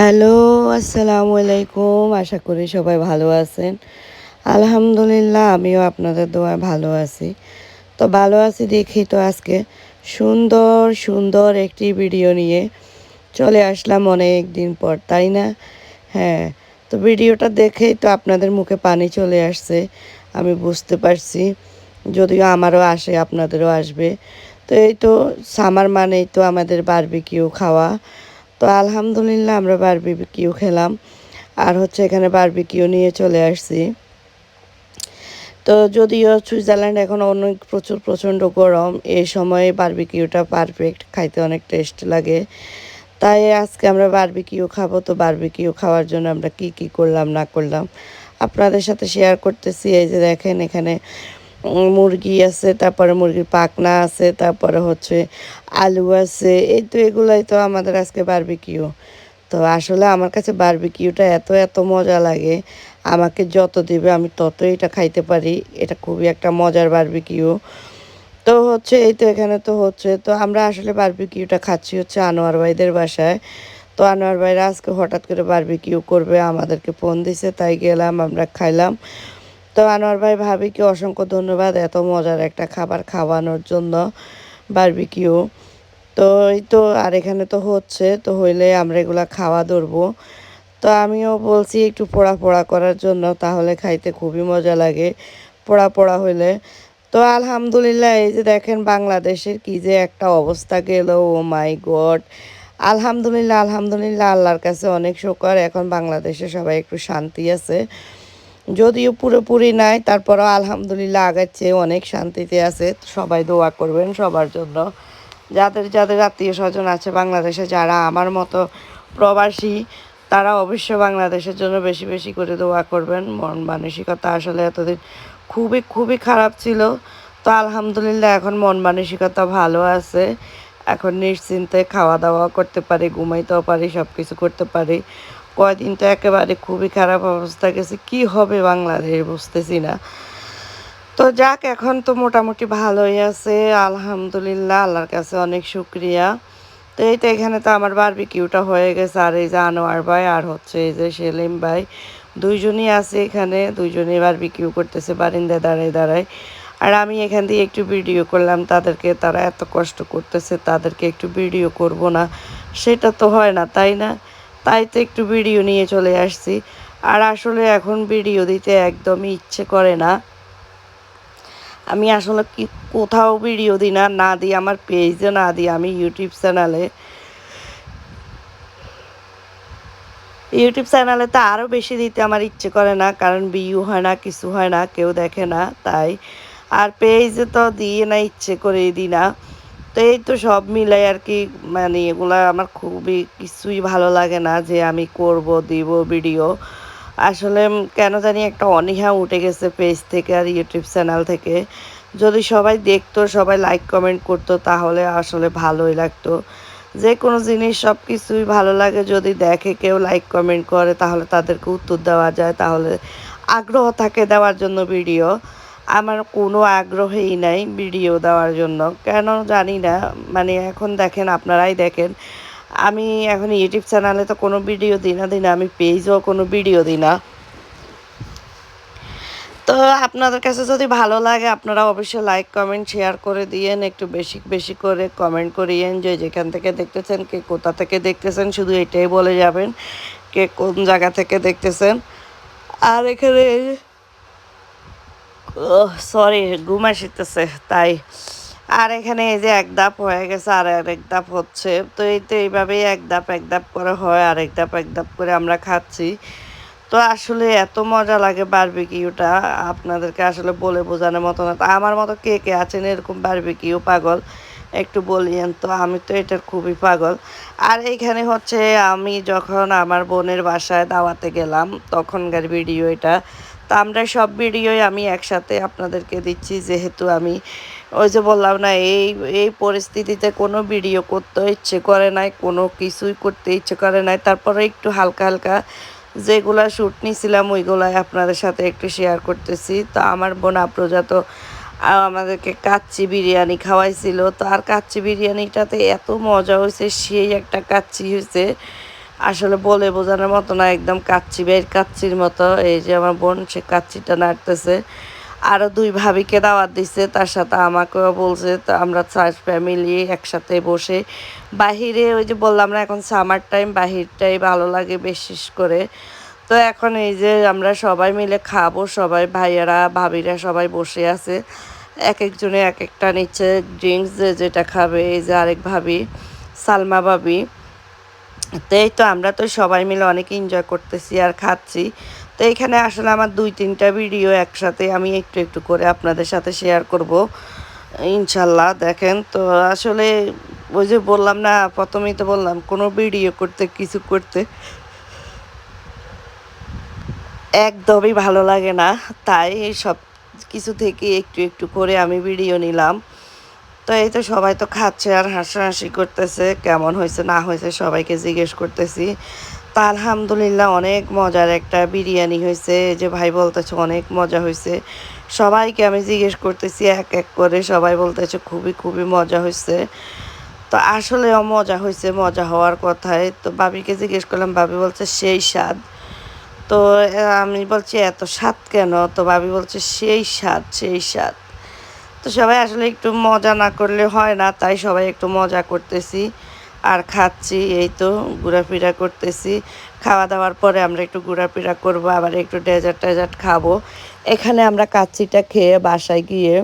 Hello আসসালামু আলাইকুম আশা করি সবাই ভালো আছেন। আলহামদুলিল্লাহ, আমিও আপনাদের দোয়ায় ভালো আছি। তো ভালো আছি দেখি তো আজকে সুন্দর সুন্দর একটি ভিডিও নিয়ে চলে আসলাম অনেক দিন পর, তাই না? হ্যাঁ তো ভিডিওটা দেখেই তো আপনাদের মুখে পানি চলে আসছে, আমি বুঝতে পারছি। যদিও আমারও আসে, আপনাদেরও আসবে। তো এই তো সামার মানেই তো আমাদের বারবিকিউ খাওয়া। তো আলহামদুলিল্লাহ আমরা বারবিকিউ খেলাম। আর হচ্ছে এখানে বারবিকিউ নিয়ে চলে আসছি। তো যদিও সুইজারল্যান্ড এখন অনেক প্রচুর প্রচণ্ড গরম, এই সময়ে বারবিকিউটা পারফেক্ট খাইতে অনেক টেস্ট লাগে। তাই আজকে আমরা বারবিকিউ খাব, তো বারবিকিউ খাওয়ার জন্য আমরা কি কি করলাম, না করলাম, আপনাদের সাথে শেয়ার করতেছি। এই যে দেখেন এখানে মুরগি আছে, তারপরে মুরগির পাকনা আছে, তারপরে হচ্ছে আলু আছে, এই তো এগুলাই তো আমাদের আজকে বারবিকিউ তো আসলে আমার কাছে বারবিকিউটা এত এত মজা লাগে, আমাকে যত দিবে আমি তত এটা খাইতে পারি, এটা খুবই একটা মজার বারবিকিউ তো হচ্ছে, এই তো এখানে তো হচ্ছে, তো আমরা আসলে বারবিকিউটা খাচ্ছি হচ্ছে আনোয়ার ভাইদের বাসায়। তো আনোয়ার ভাইরা আজকে হঠাৎ করে বারবিকিউ করবে, আমাদেরকে ফোন দিছে, তাই গেলাম, আমরা খাইলাম। তো আনোয়ার ভাই ভাবি ভাবিকে অসংখ্য ধন্যবাদ এত মজার একটা খাবার খাওয়ানোর জন্য বারবিকিউ। তো এই তো, আর এখানে তো হচ্ছে, তো হইলে আমরা এগুলা খাওয়া ধরবো। তো আমিও বলছি একটু পোড়া পোড়া করার জন্য, তাহলে খাইতে খুবই মজা লাগে পোড়া পোড়া হইলে। তো আলহামদুলিল্লাহ, এই যে দেখেন বাংলাদেশের কি যে একটা অবস্থা গেল, ও মাই গড। আলহামদুলিল্লাহ আলহামদুলিল্লাহ, আল্লাহর কাছে অনেক শোকর, এখন বাংলাদেশে সবাই একটু শান্তি আছে। যদিও পুরোপুরি নাই, তারপরও আলহামদুলিল্লাহ আগের চেয়ে অনেক শান্তিতে আছে, সবাই দোয়া করবেন সবার জন্য। যাদের যাদের আত্মীয় স্বজন আছে বাংলাদেশে, যারা আমার মতো প্রবাসী, তারা অবশ্য বাংলাদেশের জন্য বেশি বেশি করে দোয়া করবেন। মন মানসিকতা আসলে এতদিন খুবই খুবই খারাপ ছিল। তো আলহামদুলিল্লাহ এখন মন মানসিকতা ভালো আছে। এখন নিশ্চিন্তে খাওয়া দাওয়া করতে পারি, ঘুমাইতেও পারি সব কিছু করতে পারি। কয়দিন তো একেবারে খুবই খারাপ অবস্থা গেছে, কি হবে বাংলাদেশ বুঝতেছি না। তো যাক, এখন তো মোটামুটি ভালোই আছে, আলহামদুলিল্লাহ, আল্লাহর কাছে অনেক শুক্রিয়া। তো এই তো এখানে তো আমার বারবিকিউটা হয়ে গেছে, আর এই যে আনোয়ার ভাই, আর হচ্ছে এই যে সেলিম ভাই, দুইজনই আছে এখানে, দুইজনই বারবিকিউ করতেছে বারিন্দা দাঁড়ায় দাঁড়ায়। আর আমি এখান দিয়ে একটু ভিডিও করলাম, তাদেরকে তারা এত কষ্ট করতেছে, তাদেরকে একটু ভিডিও করব না, সেটা তো হয় না, তাই না? তাই তো একটু ভিডিও নিয়ে চলে আসছি। আর আসলে এখন ভিডিও দিতে একদমই ইচ্ছে করে না। আমি আসলে কি কোথাও ভিডিও দিই না না দিই আমার পেজে না দিই আমি ইউটিউব চ্যানেলে ইউটিউব চ্যানেলে তো আরও বেশি দিতে আমার ইচ্ছে করে না, কারণ ভিউ হয় না, কিছু হয় না, কেউ দেখে না, তাই। আর পেজে তো দিয়ে না, ইচ্ছে করেই দিই না। তো এই তো সব মিলাই আর কি মানে এগুলা আমার খুবই কিছুই ভালো লাগে না যে আমি করব, দিব ভিডিও আসলে কেন জানি একটা অনীহা উঠে গেছে পেজ থেকে আর ইউটিউব চ্যানেল থেকে। যদি সবাই দেখতো, সবাই লাইক কমেন্ট করতো, তাহলে আসলে ভালোই লাগতো। যে কোনো জিনিস সব কিছুই ভালো লাগে, যদি দেখে কেউ লাইক কমেন্ট করে, তাহলে তাদেরকে উত্তর দেওয়া যায়, তাহলে আগ্রহ থাকে দেওয়ার জন্য ভিডিও আমার কোনো আগ্রহই নাই ভিডিও দেওয়ার জন্য। কেন জানি না মানে এখন দেখেন, আপনারাই দেখেন। আমি এখন ইউটিউব চ্যানেলে তো কোনো ভিডিও দিই না দিই না। আমি পেজও কোনো ভিডিও দিই না। তো আপনাদের কাছে যদি ভালো লাগে, আপনারা অবশ্যই লাইক কমেন্ট শেয়ার করে দিয়েন। একটু বেশি বেশি করে কমেন্ট করিয়েন যে যেখান থেকে দেখতেছেন, কে কোথা থেকে দেখতেছেন, শুধু এটাই বলে যাবেন, কে কোন জায়গা থেকে দেখতেছেন। আর এখানে সরি ঘুম আসিতেছে, তাই। আর এখানে এই যে এক ধাপ হয়ে গেছে, আর আরেক ধাপ হচ্ছে। তো এই তো এইভাবেই এক ধাপ এক ধাপ করে হয়, আর এক ধাপ এক ধাপ করে আমরা খাচ্ছি। তো আসলে এত মজা লাগে বারবিকিউটা, আপনাদেরকে আসলে বলে বোঝানোর মতো না। আমার মতো কে কে আছেন এরকম বারবিকিউ পাগল? একটু বলিয়েন তো, আমি তো এটার খুবই পাগল। আর এইখানে হচ্ছে আমি যখন আমার বোনের বাসায় দাওয়াতে গেলাম, তখনকার ভিডিও এটা। তো আমরা সব ভিডিওই আমি একসাথে আপনাদেরকে দিচ্ছি, যেহেতু আমি ওই যে বললাম না, এই এই পরিস্থিতিতে কোনো ভিডিও করতে ইচ্ছে করে নাই, কোনো কিছুই করতে ইচ্ছে করে নাই। তারপরে একটু হালকা হালকা যেগুলা শ্যুট নিয়েছিলাম ওইগুলাই আপনাদের সাথে একটু শেয়ার করতেছি। তো আমার বোন আপ্রজা তো আমাদেরকে কাচ্চি বিরিয়ানি খাওয়াইছিল। তো আর কাচ্চি বিরিয়ানিটাতে এত মজা হয়েছে সেই একটা কাচ্চি হয়েছে আসলে বলে বোঝানোর মতো না, একদম কাচ্চি বের কাচ্চির মতো। এই যে আমার বোন, সে কাচ্চিটা নাড়তেছে। আরও দুই ভাবিকে দাওয়াত দিছে, তার সাথে আমাকেও বলছে, তো আমরা চার ফ্যামিলি একসাথে বসে বাহিরে ওই যে বললাম না, এখন সামার টাইম, বাহিরটাই ভালো লাগে বিশেষ করে। তো এখন এই যে আমরা সবাই মিলে খাব, সবাই ভাইয়ারা, ভাবিরা সবাই বসে আছে। এক একজনে এক একটা নিচ্ছে ড্রিঙ্কস যে যেটা খাবে, এই যে আরেক ভাবি, সালমা ভাবি। তো এই তো আমরা তো সবাই মিলে অনেক এনজয় করতেছি আর খাচ্ছি। তো এখানে আসলে আমার দুই তিনটা ভিডিও একসাথে আমি একটু একটু করে আপনাদের সাথে শেয়ার করব, ইনশাল্লাহ। দেখেন, তো আসলে ওই যে বললাম না, প্রথমেই তো বললাম, কোনো ভিডিও করতে, কিছু করতে একদমই ভালো লাগে না। তাই সব কিছু থেকে একটু একটু করে আমি ভিডিও নিলাম। তো এই তো সবাই তো খাচ্ছে আর হাসাহাসি করতেছে, কেমন হয়েছে না হয়েছে সবাইকে জিজ্ঞেস করতেছি। তা আলহামদুলিল্লাহ অনেক মজার একটা বিরিয়ানি হয়েছে যে ভাই বলতেছে অনেক মজা হয়েছে। সবাইকে আমি জিজ্ঞেস করতেছি, এক এক করে সবাই বলতেছে খুবই খুবই মজা হয়েছে। তো আসলেও মজা হয়েছে, মজা হওয়ার কথায় তো বাবিকে জিজ্ঞেস করলাম, বাবি বলছে সেই স্বাদ। তো আমি বলছি, এত স্বাদ কেন? তো ভাবি বলছে, সেই স্বাদ সেই স্বাদ। তো সবাই আসলে একটু মজা না করলে হয় না, তাই সবাই একটু মজা করতেছি। আর খাচ্ছি, এই তো ঘোরাফেরা করতেছি। খাওয়া দাওয়ার পরে আমরা একটু ঘোরাফেরা করব, আবার একটু ডেজার্ট টেজার্ট খাব। এখানে আমরা কাচ্চিটা খেয়ে বাসায় গিয়ে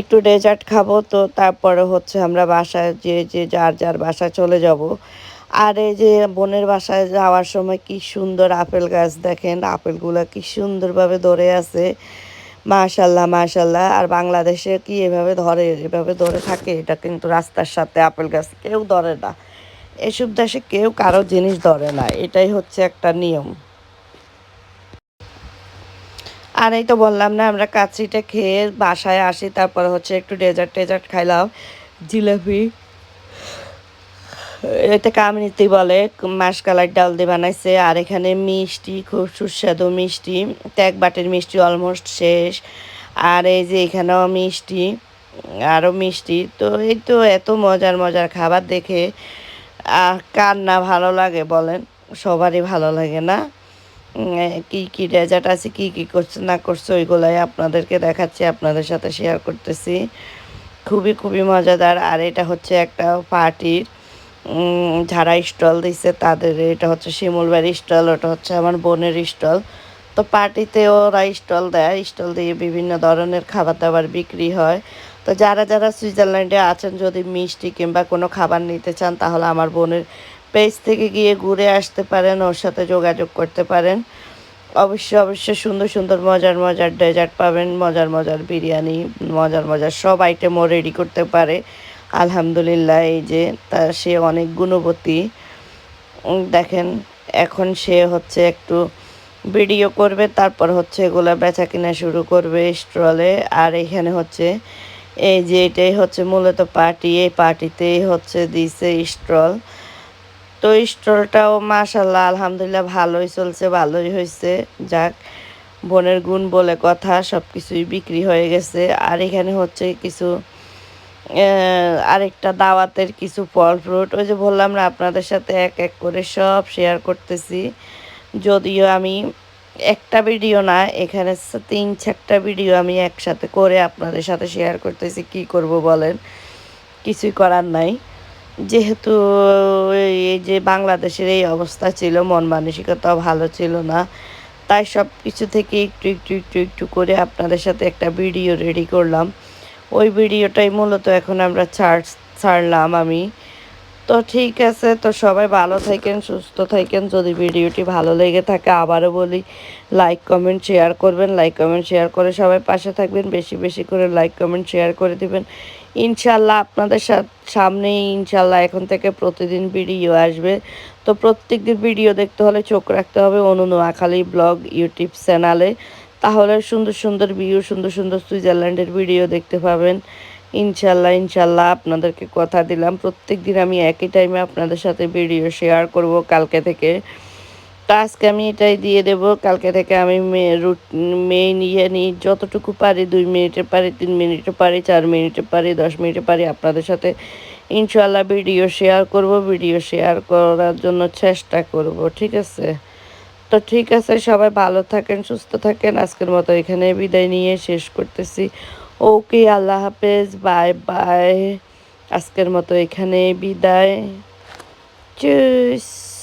একটু ডেজার্ট খাব। তো তারপরে হচ্ছে আমরা বাসায় যে যে, যার যার বাসায় চলে যাব। আর এই যে বোনের বাসায় যাওয়ার সময় কি সুন্দর আপেল গাছ দেখেন, আপেলগুলো কি সুন্দরভাবে ধরে আছে। মাশাল্লাহ মাশাল্লাহ আর বাংলাদেশে কি এভাবে ধরে এভাবে ধরে থাকে, এটা কিন্তু রাস্তার সাথে আপেল গাছ কেউ ধরে না। এসব দেশে কেউ কারও জিনিস ধরে না, এটাই হচ্ছে একটা নিয়ম। আর এই তো বললাম না, আমরা কাচিটা খেয়ে বাসায় আসি, তারপরে হচ্ছে একটু ডেজার্ট টেজার্ট খাইলাম, জিলাপি। এটা কামিনীতি বলে মাসকালার ডাল দিয়ে বানাইছে, আর এখানে মিষ্টি, খুব সুস্বাদু মিষ্টি এক বাটির মিষ্টি অলমোস্ট শেষ। আর এই যে এখানেও মিষ্টি আরও মিষ্টি, তো এই তো এত মজার মজার খাবার দেখে আর কার না ভালো লাগে বলেন? সবারই ভালো লাগে না? কি কি ডেজার্ট আছে, কি কি করছে, না করছে, ওইগুলাই আপনাদেরকে দেখাচ্ছি, আপনাদের সাথে শেয়ার করতেছি। খুবই খুবই মজাদার, আর এটা হচ্ছে একটা পার্টির যারা স্টল দিচ্ছে তাদের এটা হচ্ছে শিমুলবাড়ি স্টল, ওটা হচ্ছে আমার বোনের স্টল। তো পার্টিতে ওরা স্টল দেয়, স্টল দিয়ে বিভিন্ন ধরনের খাবার দাবার বিক্রি হয়। তো যারা যারা সুইজারল্যান্ডে আছেন, যদি মিষ্টি কিংবা কোনো খাবার নিতে চান, তাহলে আমার বোনের পেজ থেকে গিয়ে ঘুরে আসতে পারেন, ওর সাথে যোগাযোগ করতে পারেন। অবশ্যই অবশ্যই সুন্দর সুন্দর, মজার মজার ডেজার্ট পাবেন, মজার মজার বিরিয়ানি, মজার মজার সব আইটেমও রেডি করতে পারে। আলহামদুলিল্লাহ, এই যে তা সে অনেক গুণবতী। দেখেন, এখন সে হচ্ছে একটু ভিডিও করবে, তারপর হচ্ছে এগুলো বেচা কিনা শুরু করবে স্ট্রলে আর এখানে হচ্ছে, এই যে এটাই হচ্ছে মূলত পার্টি, এই পার্টিতেই হচ্ছে দিছে স্ট্রল তো স্টলটাও মাশাল্লাহ আলহামদুলিল্লাহ ভালোই চলছে, ভালোই হয়েছে যাক, বোনের গুণ বলে কথা সব কিছুই বিক্রি হয়ে গেছে। আর এখানে হচ্ছে কিছু আরেকটা দাওয়াতের কিছু ফল ফ্রুট ওই যে বললাম না, আপনাদের সাথে এক এক করে সব শেয়ার করতেছি। যদিও আমি একটা ভিডিও না, এখানে তিন চারটা ভিডিও আমি একসাথে করে আপনাদের সাথে শেয়ার করতেছি। কি করব বলেন? কিছুই করার নাই। যেহেতু এই যে বাংলাদেশের এই অবস্থা ছিল, মন মানসিকতাও ভালো ছিল না, তাই সব কিছু থেকে একটু একটু একটু একটু করে আপনাদের সাথে একটা ভিডিও রেডি করলাম। ওই ভিডিওটাই মূলত এখন আমরা ছাড়, ছাড়লাম আমি। তো ঠিক আছে, তো সবাই ভালো থাকেন, সুস্থ থাকেন। যদি ভিডিওটি ভালো লেগে থাকে, আবারও বলি লাইক কমেন্ট শেয়ার করবেন। লাইক কমেন্ট শেয়ার করে সবাই পাশে থাকবেন। বেশি বেশি করে লাইক কমেন্ট শেয়ার করে দিবেন। ইনশাল্লাহ আপনাদের সামনেই ইনশাল্লাহ এখন থেকে প্রতিদিন ভিডিও আসবে। তো প্রত্যেক দিন ভিডিও দেখতে হলে চোখ রাখতে হবে অনু নোয়াখালী ব্লগ ইউটিউব চ্যানেলে। তাহলে সুন্দর সুন্দর ভিউ সুন্দর সুন্দর সুইজারল্যান্ডের ভিডিও দেখতে পাবেন। ইনশাল্লাহ ইনশাল্লাহ আপনাদেরকে কথা দিলাম। প্রত্যেক দিন আমি একই টাইমে আপনাদের সাথে ভিডিও শেয়ার করব কালকে থেকে। আজকে আমি এটাই দিয়ে দেব। কালকে থেকে আমি রুট মেইন ইয়ে নিই। যতটুকু পারি দুই মিনিটে পারি, তিন মিনিটে পারি, চার মিনিটে পারি, দশ মিনিটে পারি আপনাদের সাথে ইনশাল্লাহ ভিডিও শেয়ার করব। ভিডিও শেয়ার করার জন্য চেষ্টা করব, ঠিক আছে? তো ঠিক আছে, সবাই ভালো থাকেন, সুস্থ থাকেন। আজকের মতো এখানে বিদায় নিয়ে শেষ করতেছি। ওকে, আল্লাহ হাফেজ, বাই বাই। আজকের মতো এখানে বিদায়। চুস।